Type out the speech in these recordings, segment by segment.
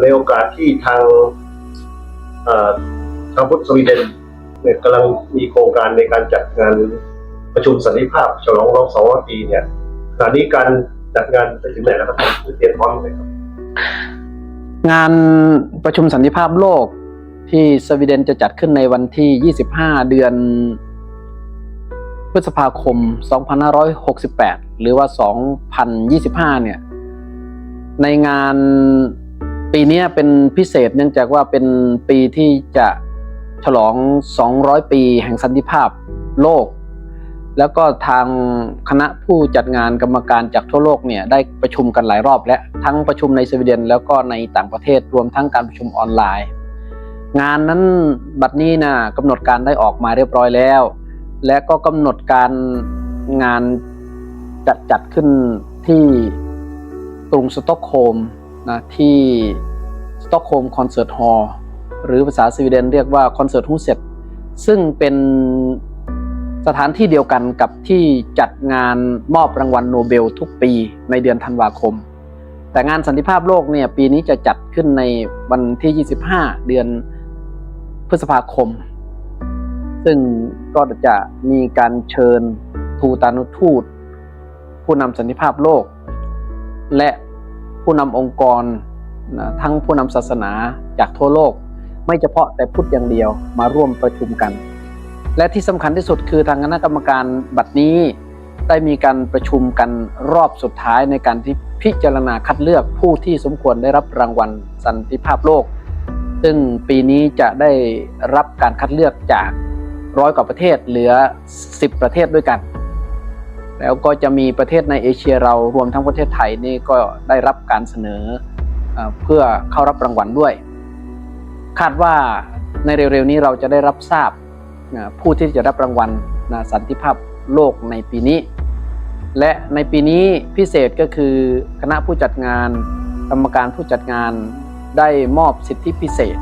ในโอกาสที่ทางเอ่อทางพุทธสวีเดนเนี่ยกำลังมีโครงการในการจัดงานประชุมสันติภาพฉลองรอบสองร้อยปีเนี่ยขณะนี้การจัดงานไปถึงไหนแล้วครับเตรียมพร้อมไหมครับ งานประชุมสันติภาพโลกที่สวีเดนจะจัดขึ้นในวันที่ 25 เดือน พฤษภาคม 2568 หรือว่า 2025 เนี่ย ในงาน ปีนี้เป็นพิเศษเนื่องจากว่าเป็นปีที่จะฉลอง 200 ปีแห่งสันติภาพโลก แล้วก็ทางคณะผู้จัดงานกรรมการจากทั่วโลกเนี่ยได้ประชุมกันหลายรอบ และทั้งประชุมในสวีเดนแล้วก็ในต่างประเทศรวมทั้งการประชุมออนไลน์ งานนั้นบัดนี้นะกำหนดการได้ออกมาเรียบร้อยแล้ว และก็กำหนดการงานจะจัดขึ้นที่กรุงสต็อกโฮล์ม นะที่สต็อกโฮล์มคอนเสิร์ตฮอลล์หรือภาษาสวีเดนเรียกว่าคอนเสิร์ตฮูเซตซึ่งเป็นสถานที่เดียวกันกับที่จัดงานมอบรางวัลโนเบลทุกปีในเดือนธันวาคม แต่งานสันติภาพโลกเนี่ยปีนี้จะจัดขึ้นในวันที่ 25 เดือนพฤษภาคม ซึ่งก็จะมีการเชิญทูตานุทูต ผู้นำสันติภาพโลก และ ผู้นำองค์กรนะทั้งผู้นำศาสนาจากทั่วโลก ไม่เฉพาะแต่พุทธอย่างเดียวมาร่วมประชุมกัน และที่สำคัญที่สุดคือทางคณะกรรมการบัดนี้ ได้มีการประชุมกันรอบสุดท้ายในการที่พิจารณาคัดเลือกผู้ที่สมควรได้รับรางวัลสันติภาพโลก ซึ่งปีนี้จะได้รับการคัดเลือกจากร้อยกว่าประเทศเหลือ 10 ประเทศด้วยกัน แล้วก็จะมีประเทศในเอเชียเรารวมทั้งประเทศไทยนี่ก็ได้รับการเสนอเพื่อเข้ารับรางวัลด้วย คาดว่าในเร็วๆนี้เราจะได้รับทราบผู้ที่จะรับรางวัลสันติภาพโลกในปีนี้ และในปีนี้พิเศษก็คือคณะผู้จัดงานกรรมการผู้จัดงานได้มอบสิทธิพิเศษ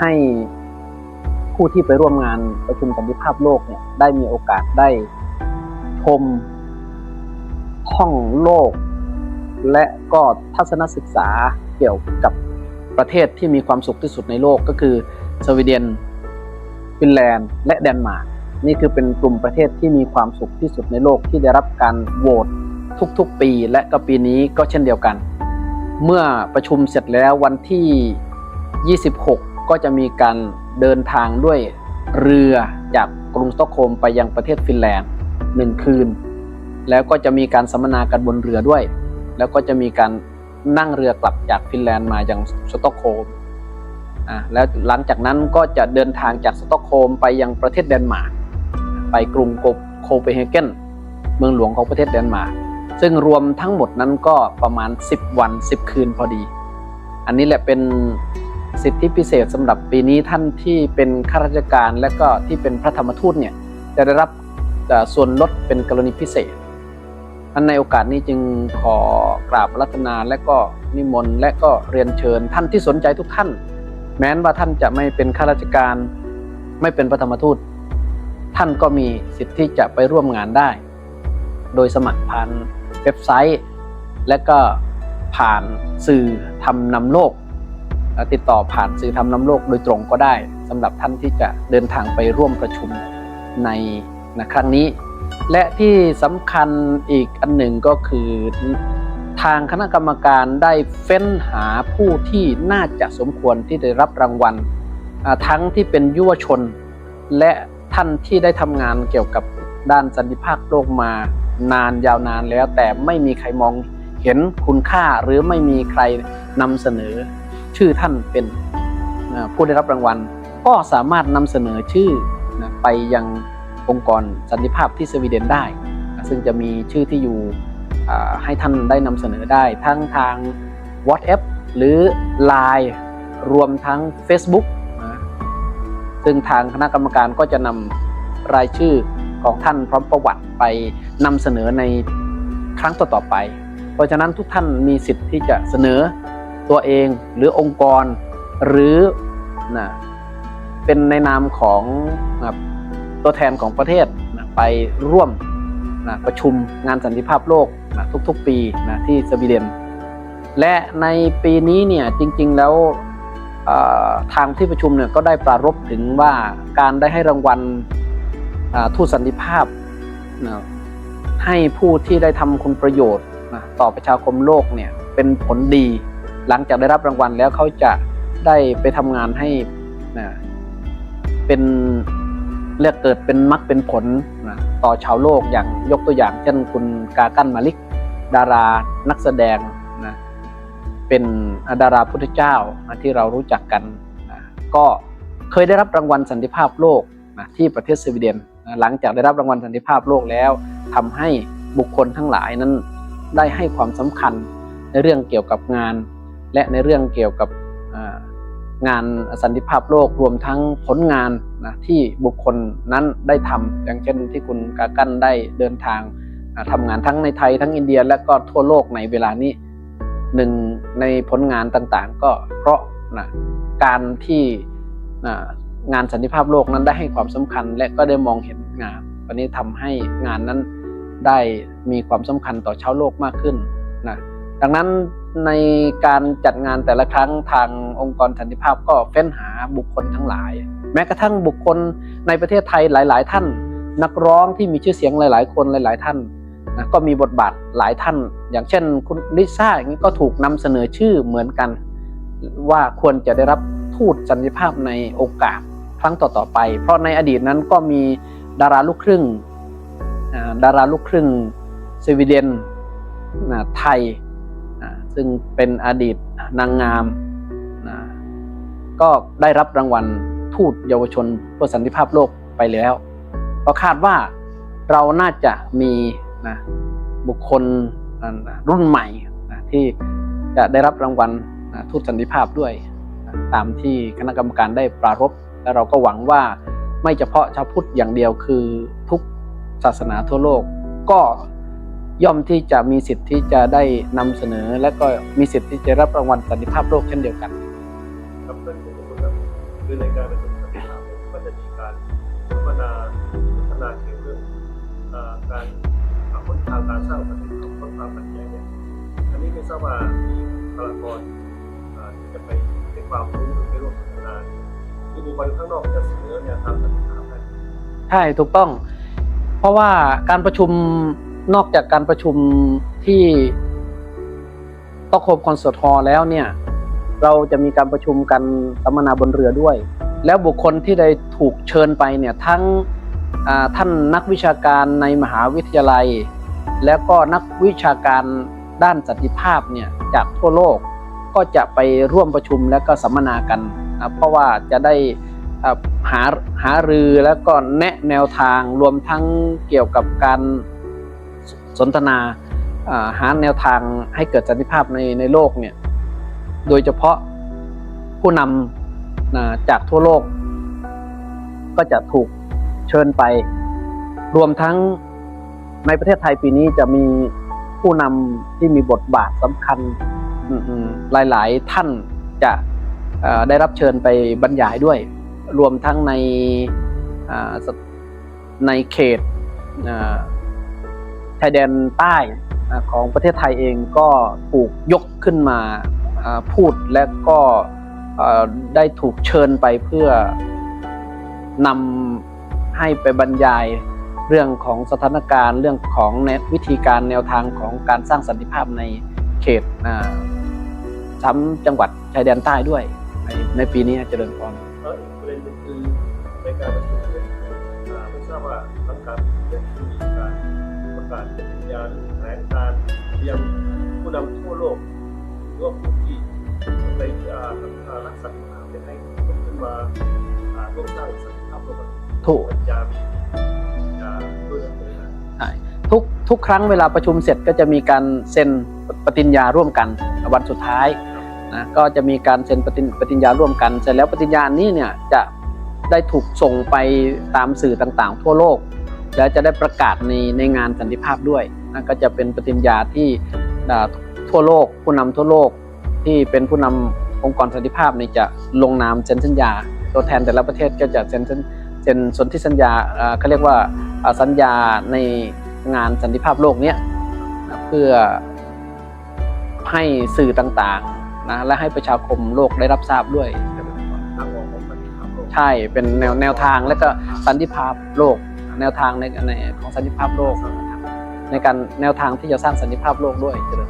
ให้ผู้ที่ไปร่วมงานประชุมสันติภาพโลกเนี่ยได้มีโอกาสได้ ชมท่องโลก และก็ทัศนศึกษาเกี่ยวกับประเทศที่มีความสุขที่สุดในโลกก็คือสวีเดนฟินแลนด์ และเดนมาร์กนี่คือเป็นกลุ่มประเทศที่มีความสุขที่สุดในโลกที่ได้รับการโหวตทุกๆ ปี และก็ปีนี้ก็เช่นเดียวกัน เมื่อประชุมเสร็จแล้ววันที่ 26 ก็จะมีการเดินทางด้วยเรือจากกรุงสต็อกโฮล์มไปยังประเทศฟินแลนด์ หนึ่งคืน แล้วก็จะมีการสัมมนากันบนเรือด้วย แล้วก็จะมีการนั่งเรือกลับจากฟินแลนด์มาอยังสต็อกโฮล์มอ่าแล้วหลังจากนั้นก็จะเดินทางจากสต็อกโฮล์มไปยังประเทศเดนมาร์กไปกรุงโคเปนเฮเกนเมืองหลวงของประเทศเดนมาร์กซึ่งรวมทั้งหมดนั้นก็ประมาณ 10 วัน 10 คืนพอดี อันนี้แหละเป็นสิทธิพิเศษสำหรับปีนี้ท่านที่เป็นข้าราชการและก็ที่เป็นพระธรรมทูตเนี่ยจะได้รับ ส่วนลดเป็นกรณีพิเศษท่านในโอกาสนี้จึงขอกราบรัตนาและก็นิมนต์และก็เรียนเชิญท่านที่สนใจทุกท่าน แม้นว่าท่านจะไม่เป็นข้าราชการไม่เป็นพระธรรมทูต ท่านก็มีสิทธิ์ที่จะไปร่วมงานได้ โดยสมัครผ่านเว็บไซต์ และก็ผ่านสื่อทำนำโลก ติดต่อผ่านสื่อทำนำโลกโดยตรงก็ได้สำหรับท่านที่จะเดินทางไปร่วมประชุมใน ในครั้งนี้ และที่สำคัญอีกอันหนึ่งก็คือ ทางคณะกรรมการได้เฟ้นหาผู้ที่น่าจะสมควรที่ได้รับรางวัล ทั้งที่เป็นยุวชน และท่านที่ได้ทำงานเกี่ยวกับด้านสันติภาพโลกมานานยาวนานแล้ว แต่ไม่มีใครมองเห็นคุณค่าหรือไม่มีใครนำเสนอ ชื่อท่านเป็นผู้ได้รับรางวัล ก็สามารถนำเสนอชื่อไปยัง องค์กรสันติภาพที่สวีเดนได้ ซึ่งจะมีชื่อที่อยู่ให้ท่านได้นำเสนอได้ทั้งทาง WhatsApp หรือ Line รวมทั้ง Facebook ซึ่งทางคณะกรรมการก็จะนำรายชื่อของท่านพร้อมประวัติไปนำเสนอในครั้งต่อๆไป เพราะฉะนั้นทุกท่านมีสิทธิ์ที่จะเสนอตัวเองหรือองค์กรหรือนะเป็นในนามของ ตัวแทนของประเทศนะไปร่วมนะประชุมงานสันติภาพโลกนะทุกๆปีนะที่สวีเดน และในปีนี้เนี่ยจริงๆแล้วทางที่ประชุมเนี่ยก็ได้ปรารภถึงว่าการได้ให้รางวัลทูตสันติภาพนะให้ผู้ที่ได้ทำคุณประโยชน์นะต่อประชาคมโลกเนี่ยเป็นผลดี หลังจากได้รับรางวัลแล้วเขาจะได้ไปทำงานให้นะเป็น เรียกเกิดเป็นมรรคเป็นผลนะต่อชาวโลกอย่างยกตัวอย่างเช่นคุณกากันมาลิก ดารานักแสดงนะเป็นดาราพุทธเจ้านะที่เรารู้จักกันนะก็เคยได้รับรางวัลสันติภาพโลกนะที่ประเทศสวีเดนนะหลังจากได้รับรางวัลสันติภาพโลกแล้วทำให้บุคคลทั้งหลายนั้นได้ให้ความสำคัญในเรื่องเกี่ยวกับงาน และในเรื่องเกี่ยวกับอ่า งานสันติภาพโลกรวมทั้งผลงานนะที่บุคคลนั้นได้ทำอย่างเช่นที่คุณกากันได้เดินทางอ่าทำงานทั้งในไทยทั้งอินเดียและก็ทั่วโลกในเวลานี้หนึ่งในผลงานต่างๆ ก็เพราะนะการที่อ่งานสันติภาพโลกนั้นได้ให้ความสำคัญและก็ได้มองเห็นงานวันนี้ทำให้งานนั้นได้มีความสำคัญต่อชาวโลกมากขึ้นนะดังนั้น ในการจัดงานแต่ละครั้งทางองค์กรสันติภาพก็เฟ้นหาบุคคลทั้งหลาย แม้กระทั่งบุคคลในประเทศไทยหลาย ๆ ท่าน นักร้องที่มีชื่อเสียงหลาย ๆ คนหลาย ๆ ท่านนะก็มีบทบาทหลายท่าน อย่างเช่นคุณลิซ่าอย่างนี้ก็ถูกนำเสนอชื่อเหมือนกัน ว่าควรจะได้รับทูตสันติภาพในโอกาสครั้งต่อ ๆ ไป เพราะในอดีตนั้นก็มีดาราลูกครึ่งอ่าดาราลูกครึ่งสวีเดนไทย ซึ่งเป็นอดีตนางงามนะก็ได้รับรางวัลทูตเยาวชนเพื่อสันติภาพโลกไปแล้วก็คาดว่าเราน่าจะมีนะบุคคลนะรุ่นใหม่นะที่จะได้รับรางวัลนะทูตสันติภาพด้วยนะตามที่คณะกรรมการได้ปรารภและเราก็หวังว่าไม่เฉพาะชาวพุทธอย่างเดียวคือทุกศาสนาทั่วโลกก็ ย่อมที่จะมีสิทธิ์ที่จะได้นำเสนอ และก็มีสิทธิ์ที่จะรับรางวัลสันติภาพโลกเช่นเดียวกันครับท่านผู้ชมครับคือในการประชุมสันติภาพเนี่ยก็จะมีการพัฒนาพัฒนาเกี่ยวเรื่องการหาหนทางการสร้างสันติภาพลดความขัดแย้งเนี่ยอันนี้ไม่ทราบว่ามีบุคลากรที่จะไปให้ความรู้หรือไปร่วมพัฒนาคือบุคคลข้างนอกจะเสนอเนี่ยทางสันติภาพได้ใช่ถูกต้อง เพราะว่าการประชุม นอกจากการประชุมที่ตอกโคมคอนเสิร์ตฮอลแล้วเนี่ย เราจะมีการประชุมกันสัมมนาบนเรือด้วย แล้วบุคคลที่ได้ถูกเชิญไปเนี่ยทั้งท่านนักวิชาการในมหาวิทยาลัย แล้วก็นักวิชาการด้านสันติภาพเนี่ยจากทั่วโลกก็จะไปร่วมประชุมและก็สัมมนากันนะเพราะว่าจะได้หาหารือแล้วก็แนะแนวทางรวมทั้งเกี่ยวกับการ สนทนาหาแนวทางให้เกิดสันติภาพในในโลกเนี่ยโดยเฉพาะผู้นำจากทั่วโลก ก็จะถูกเชิญไป รวมทั้งในประเทศไทยปีนี้จะมีผู้นำที่มีบทบาทสำคัญหลาย ๆ ท่านจะได้รับเชิญไปบรรยายด้วย รวมทั้งในในเขต ชายแดนใต้ของประเทศไทยเองก็ถูกยกขึ้นมาพูดและก็ได้ถูกเชิญไปเพื่อนำให้ไปบรรยายเรื่องของสถานการณ์เรื่องของแนววิธีการแนวทางของการสร้างสันติภาพในเขตอ่าสามจังหวัดชายแดนใต้ด้วยในในปีนี้เจริญพรประเด็นคือในการประชุมเนี่ยไม่ทราบว่าทางการเนี่มี การประกาศปฏิญญาหรือแถลงการเรียงผู้นำทั่วโลกหรือว่าผู้ที่ในอ่าอ่ารักสันติภาพเนี่ยให้ลุกขึ้นมาอ่าร่วมสร้างสันติภาพโลกถูกปัญญามีอ่าด้วยเลยนะใช่ทุกทุกครั้งเวลาประชุมเสร็จก็จะมีการเซ็นปฏิญญาร่วมกันวันสุดท้ายนะก็จะมีการเซ็นปฏิปฏิญญาร่วมกันเสร็จแล้วปฏิญญานี้เนี่ยจะได้ถูกส่งไปตามสื่อต่างๆ ทั่วโลก และจะได้ประกาศในในงานสันติภาพด้วยนะก็จะเป็นปฏิญญาที่อ่าทั่วโลกผู้นำทั่วโลกที่เป็นผู้นำองค์กรสันติภาพนี่จะลงนามเซ็นสัญญา ตัวแทนแต่ละประเทศก็จะเซ็นสัญเซ็นสนธิสัญญาอ่าเขาเรียกว่าอ่าสัญญาในงานสันติภาพโลกเนี้ยนะเพื่อให้สื่อต่างๆนะและให้ประชาคมโลกได้รับทราบด้วยทางออกของสันติภาพโลกใช่เป็นแนวแนวทางและก็สันติภาพโลก แนวทางในในของสันติภาพโลกในการแนวทางที่จะสร้างสันติภาพโลกด้วยเจริญ